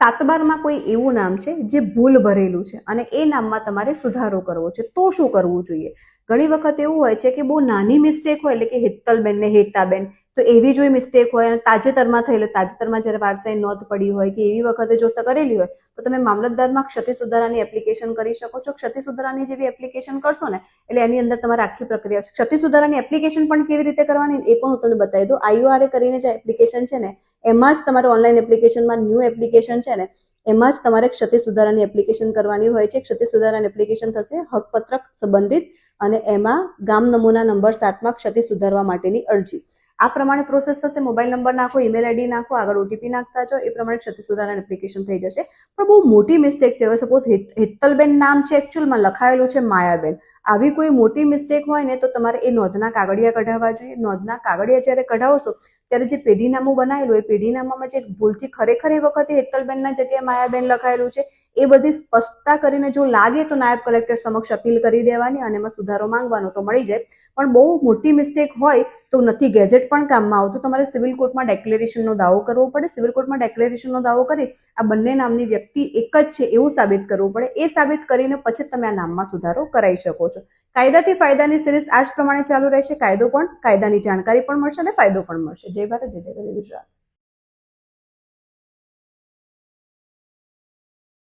સાત બારમાં કોઈ એવું નામ છે જે ભૂલ ભરેલું છે અને એ નામમાં તમારે સુધારો કરવો છે. તો શું કરવું જોઈએ? ઘણી વખત એવું હોય છે કે બહુ નાની મિસ્ટેક હોય, એટલે કે હેતલબેન ને હેતાબેન. તો એવી જો મિસ્ટેક હોય અને તાજેતરમાં થયેલો, તાજેતરમાં જ્યારે વારસાઈ નોંધ પડી હોય કે એવી વખતે જો કરેલી હોય, તો તમે મામલતદારમાં ક્ષતિ સુધારાની એપ્લિકેશન કરી શકો છો. ક્ષતિ સુધારાની જેવી એપ્લિકેશન કરશો ને, એટલે એની અંદર તમારે આખી પ્રક્રિયા છે. ક્ષતિ સુધારાની એપ્લિકેશન પણ કેવી રીતે કરવાની? એ પણ હું તમને બતાવી દઉં. આઈઓઆરએ કરીને જે એપ્લિકેશન છે ને એમાં જ તમારે ઓનલાઈન એપ્લિકેશનમાં ન્યૂ એપ્લિકેશન છે ને, એમાં જ તમારે ક્ષતિ સુધારાની એપ્લિકેશન કરવાની હોય છે. ક્ષતિ સુધારાની એપ્લિકેશન થશે હકપત્રક સંબંધિત અને એમાં ગામ નમૂના નંબર સાતમાં ક્ષતિ સુધારવા માટેની અરજી. આ પ્રમાણે પ્રોસેસ થશે. મોબાઈલ નંબર નાખો ઈમેલ આઈડી નાખો, આગળ ઓટીપી નાખતા જાઓ. એ પ્રમાણે ક્ષતિ સુધારાની એપ્લિકેશન થઈ જશે. પણ બહુ મોટી મિસ્ટેક છે. હવે સપોઝ હેતલબેન નામ છે એકચ્યુઅલમાં લખાયેલું છે માયાબેન. આવી કોઈ મોટી મિસ્ટેક હોય ને, તો તમારે એ નોંધના કાગળિયા કઢાવવા જોઈએ. નોંધના કાગળિયા જ્યારે કઢાવશો, ત્યારે જે પેઢીનામું બનાવેલું હોય પેઢીનામામાં જે ભૂલથી ખરેખર એ વખતે હેતલબેનના જગ્યાએ માયાબેન લખાયેલું છે, એ બધી સ્પષ્ટતા કરીને જો લાગે તો નાયબ કલેક્ટર સમક્ષ અપીલ કરી દેવાની અને એમાં સુધારો માંગવાનો તો મળી જાય. પણ બહુ મોટી મિસ્ટેક હોય તો નથી, ગેઝેટ પણ કામમાં આવતું. તમારે સિવિલ કોર્ટમાં ડેક્લેરેશનનો દાવો કરવો પડે. સિવિલ કોર્ટમાં ડેક્લેરેશનનો દાવો કરી આ બંને નામની વ્યક્તિ એક જ છે, એવું સાબિત કરવું પડે. એ સાબિત કરીને પછી તમે આ નામમાં સુધારો કરાવી શકો છો. કાયદાથી ફાયદાની સિરીઝ આજ પ્રમાણે ચાલુ રહેશે. કાયદો પણ, કાયદાની જાણકારી પણ મળશે અને ફાયદો પણ મળશે. જય ભારત, જય જય ગુજરાત.